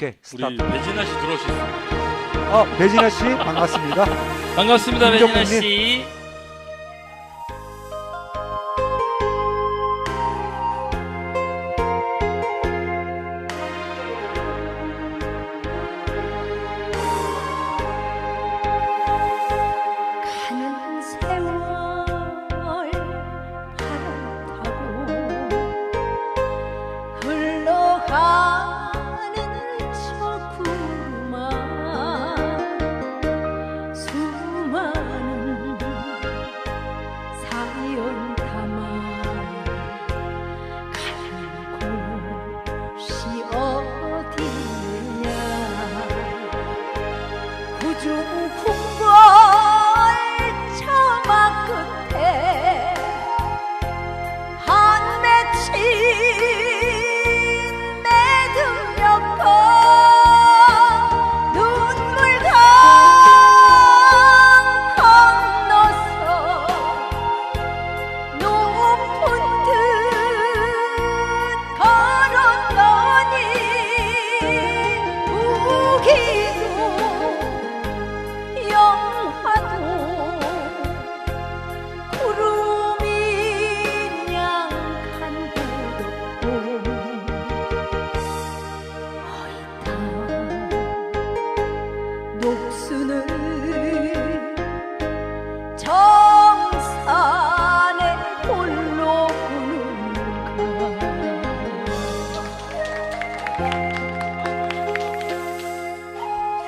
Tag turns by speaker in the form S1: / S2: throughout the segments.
S1: 오케이 스타트.
S2: 우리 배진아 씨 들어오셨습니다.
S1: 어 배진아 씨 반갑습니다.
S2: 반갑습니다. 배진아 씨.
S3: 가는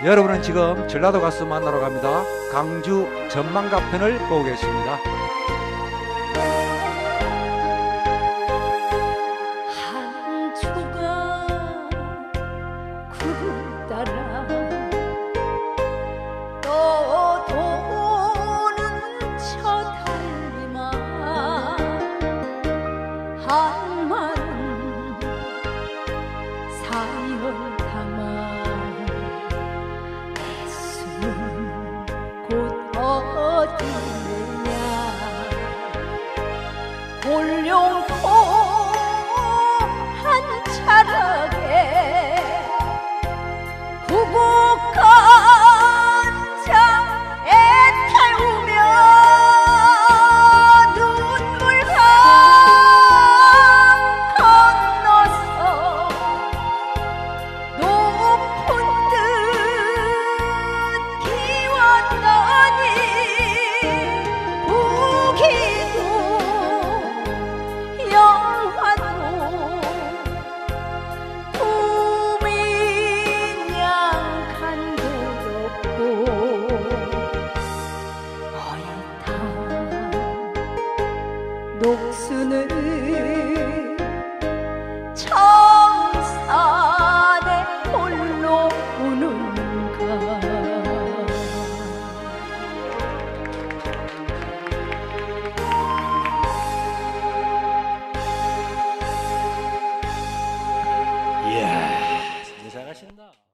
S1: 여러분은 지금 전라도 가수 만나러 갑니다. 강주 전망가 편을 보고 계십니다.
S3: 한마음 사연 담아 홀룡 mim.